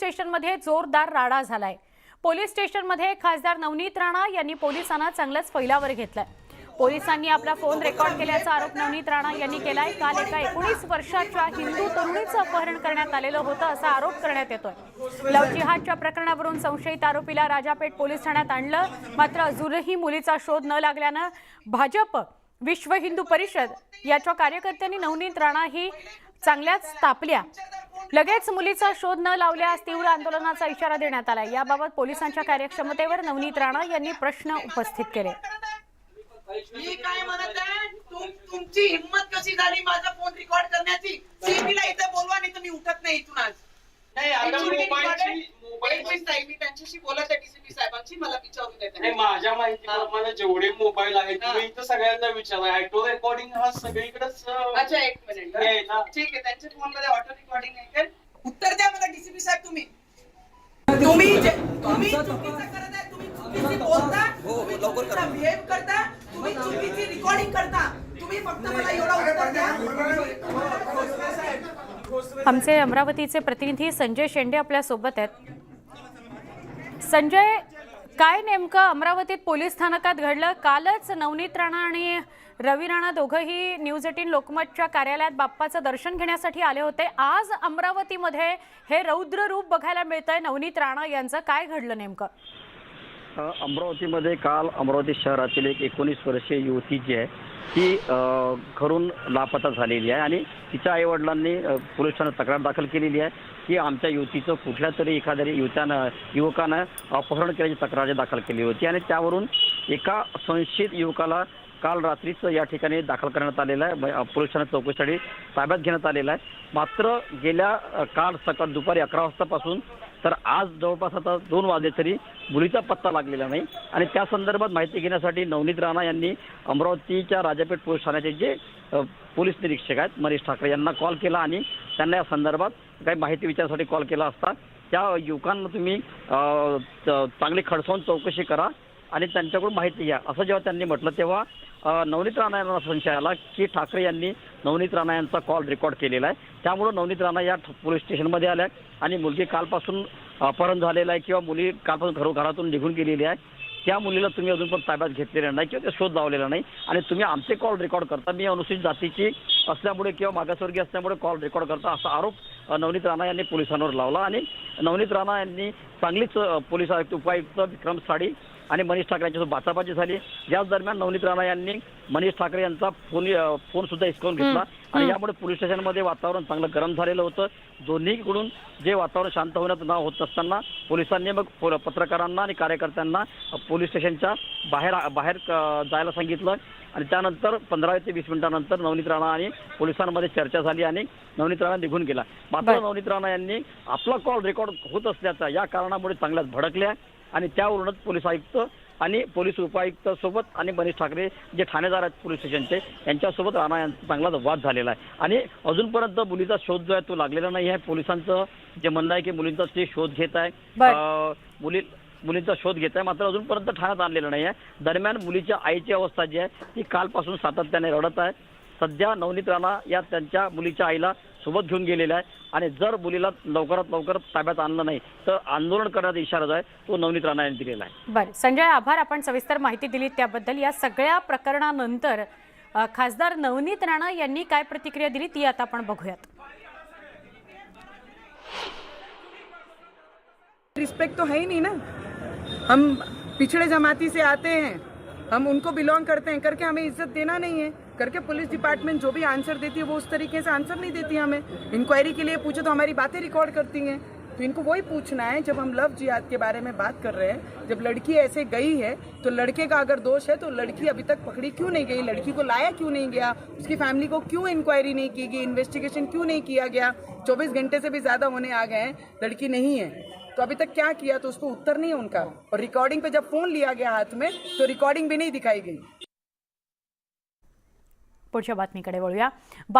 स्टेशनमध्ये जोरदार राडा झालाय. पोलीस स्टेशनमध्ये खासदार नवनीत राणा यांनी पोलिसांना चांगलंच फैलावर घेतलंय. पोलिसांनी आपला फोन रेकॉर्ड केल्याचा आरोप नवनीत राणा यांनी केलाय. काल एका एकोणीस वर्षाच्या हिंदू तरुणीचं अपहरण करण्यात आलेलं होतं असा आरोप करण्यात येतोय. लव जिहादच्या प्रकरणावरून संशयित आरोपीला राजापेठ पोलीस ठाण्यात आणलं. मात्र अजूनही मुलीचा शोध न लागल्यानं भाजप विश्व हिंदू परिषद याच्या कार्यकर्त्यांनी नवनीत राणा ही चांगल्याच तापल्या. लगेच मुलीचा शोध न लावल्यास तीव्र आंदोलनाचा इशारा देण्यात आला याबाबत पोलिसांच्या कार्यक्षमतेवर नवनीत राणा यांनी प्रश्न उपस्थित केले. मी काय म्हणत आहे? तुम- तुमची हिंमत कशी झाली माझा फोन रेकॉर्ड करण्याची? सीबीला इथे बोलवा नाही तर मी उठत नाही इथून आज. नाही आता Actually, मोबाईलची एक मोबाईल मिनिट ताई, मी त्यांच्याशी बोलत आहे डीसीपी साहेबांशी मला विचारून देत नाही माझ्या माहितीप्रमाणे जेवढे मोबाईल आहेत तुम्ही इथं सगळ्यांना विचारा. ऑटो रेकॉर्डिंग हा सगळीकडेच अं, अच्छा एक मिनिट हे आहे ना. ठीक आहे त्यांच्या फोनमध्ये ऑटो रेकॉर्डिंग आहे का? उत्तर द्या मला डीसीपी साहेब तुम्ही. तुम्ही जे- तुम्ही चुकीचं करत आहे तुम्ही चुकीची बोलता तुम्ही चुकीचा बिहेव करता तुम्ही चुकीची रेकॉर्डिंग करता. तुम्ही फक्त मला एवढा उत्तर द्या. आमचे अमरावतीचे प्रतिनिधी संजय शेंडे आपल्यासोबत आहेत. संजय काय नेमकं अमरावतीत पोलीस स्थानकात घडलं? कालच नवनीत राणा आणि रवी राणा दोघंही न्यूज एटीन लोकमतच्या कार्यालयात बाप्पाचं दर्शन घेण्यासाठी आले होते. आज अमरावतीमध्ये हे रौद्र रूप बघायला मिळतंय नवनीत राणा यांचं. काय घडलं नेमकं? अमरावतीमध्ये काल अमरावती शहरातील एक एकोणीस वर्षीय युवती जी आहे. ती घरून लापता झालेली आहे आणि तिच्या आईवडिलांनी पोलीस ठाण्यात तक्रार दाखल केलेली आहे की आमच्या युवतीचं कुठल्या तरी एखाद्या युवत्यानं युवकानं अपहरण केल्याची तक्रार दाखल केली होती आणि त्यावरून एका संशयित युवकाला काल रात्रीच या ठिकाणी दाखल करण्यात आलेला आहे. म- पोलीस ठाण्यात चौकशीसाठी ताब्यात घेण्यात आलेला आहे. मात्र गेल्या काल सकाळ दुपारी अकरा वाजतापासून तर आज जवळपास आता दोन वाजले तरी मुलीचा पत्ता लागलेला नाही. आणि त्या संदर्भात माहिती घेण्यासाठी नवनीत राणा यांनी अमरावतीच्या राजापेठ पोलीस ठाण्याचे जे पोलीस निरीक्षक आहेत मनीष ठाकरे यांना कॉल केला आणि त्यांना या संदर्भात काही माहिती विचारण्यासाठी कॉल केला असता. त्या युवकांना तुम्ही चांगली खडसावून चौकशी करा. आणि त्यांच्याकडून माहिती घ्या. असं जेव्हा त्यांनी म्हटलं तेव्हा नवनीत राणा यांना संशय आला की ठाकरे यांनी नवनीत राणा यांचा कॉल रेकॉर्ड केलेला आहे. त्यामुळं नवनीत राणा या पोलीस स्टेशनमध्ये आल्या आणि मुलगी कालपासून अपहरण झालेला आहे किंवा मुली कालपासून घरो घरातून निघून गेलेली आहे. त्या मुलीला तुम्ही अजून पण ताब्यात घेतलेला नाही किंवा ते शोध लावलेला नाही. आणि तुम्ही आमचे कॉल रेकॉर्ड करता. मी अनुसूचित जातीची असल्यामुळे किंवा मागासवर्गीय असल्यामुळे कॉल रेकॉर्ड करता असा आरोप नवनीत राणा यांनी पोलिसांवर लावला आणि नवनीत राणा यांनी चांगलीच पोलीस आयुक्त उपायुक्त विक्रम साडी आणि मनीष ठाकरे यांच्यासोबत बाचाबाची झाली. याच दरम्यान नवनीत राणा यांनी मनीष ठाकरे यांचा फोन फोन सुद्धा हिसकावून घेतला आणि यामुळे पोलीस स्टेशनमध्ये वातावरण चांगलं गरम झालेलं होतं. दोन्हीकडून जे वातावरण शांत होण्याचं नाव होत असताना पोलिसांनी मग पत्रकारांना आणि कार्यकर्त्यांना पोलीस स्टेशनच्या बाहेर बाहेर जायला सांगितलं आणि त्यानंतर पंधरा ते वीस मिनिटानंतर नवनीत राणा आणि पोलिसांमध्ये चर्चा झाली आणि नवनीत राणा निघून गेला. मात्र. नवनीत राणा यांनी आपला कॉल रेकॉर्ड होत असल्याचा या कारणामुळे चांगल्याच भडकल्या आणि त्यावरूनच पोलीस आयुक्त आणि पोलीस उपायुक्त सोबत आणि मनीष ठाकरे जे ठाणेदार आहेत पोलीस स्टेशनचे यांच्यासोबत राणा यांचा चांगलाच वाद झालेला आहे. आणि अजूनपर्यंत मुलीचा शोध जो आहे तो लागलेला नाही आहे. पोलिसांचं जे म्हणणं आहे की मुलींचा ते शोध घेत आहे. मुली मुलींचा शोध घेत आहे. मात्र अजूनपर्यंत ठाण्यात आणलेलं नाही आहे. दरम्यान मुलीच्या आईची अवस्था जी आहे ती कालपासून सातत्याने रडत आहे. सध्या नवनीत राणा या त्यांच्या मुलीच्या आईला सोबत घेऊन गेलेल्या आहे. आणि जर मुलीला लवकरात लवकर ताब्यात आणलं नाही तर आंदोलन करण्याचा इशारा जो आहे तो नवनीत राणा यांनी दिलेला आहे. बरं संजय आभार. आपण सविस्तर माहिती दिली त्याबद्दल. या सगळ्या प्रकरणानंतर खासदार नवनीत राणा यांनी काय प्रतिक्रिया दिली ती आता आपण बघूयात. रिस्पेक्ट तो है ही नहीं ना. हम पिछड़े जमाती से आते हैं. हम उनको बिलोंग करते हैं. करके हमें इज्जत देना नहीं है. करके पुलिस डिपार्टमेंट जो भी आंसर देती है वो उस तरीके से आंसर नहीं देती हमें। इंक्वायरी के लिए पूछो तो हमारी बातें रिकॉर्ड करती हैं। तो इनको वही पूछना है, जब हम लव जिहाद के बारे में बात कर रहे हैं, जब लड़की ऐसे गई है तो लड़के का अगर दोष है तो लड़की अभी तक पकड़ी क्यों नहीं गई? लड़की को लाया क्यों नहीं गया? उसकी फैमिली को क्यों इंक्वायरी नहीं की गई? इन्वेस्टिगेशन क्यों नहीं किया गया? चौबीस घंटे से भी ज़्यादा होने आ गए हैं, लड़की नहीं है। तो अभी तक क्या किया? तो उसको उत्तर नहीं है उनका। और रिकॉर्डिंग पे जब फ़ोन लिया गया हाथ में तो रिकॉर्डिंग भी नहीं दिखाई गई। पुढच्या बातमीकडे वळूया. बात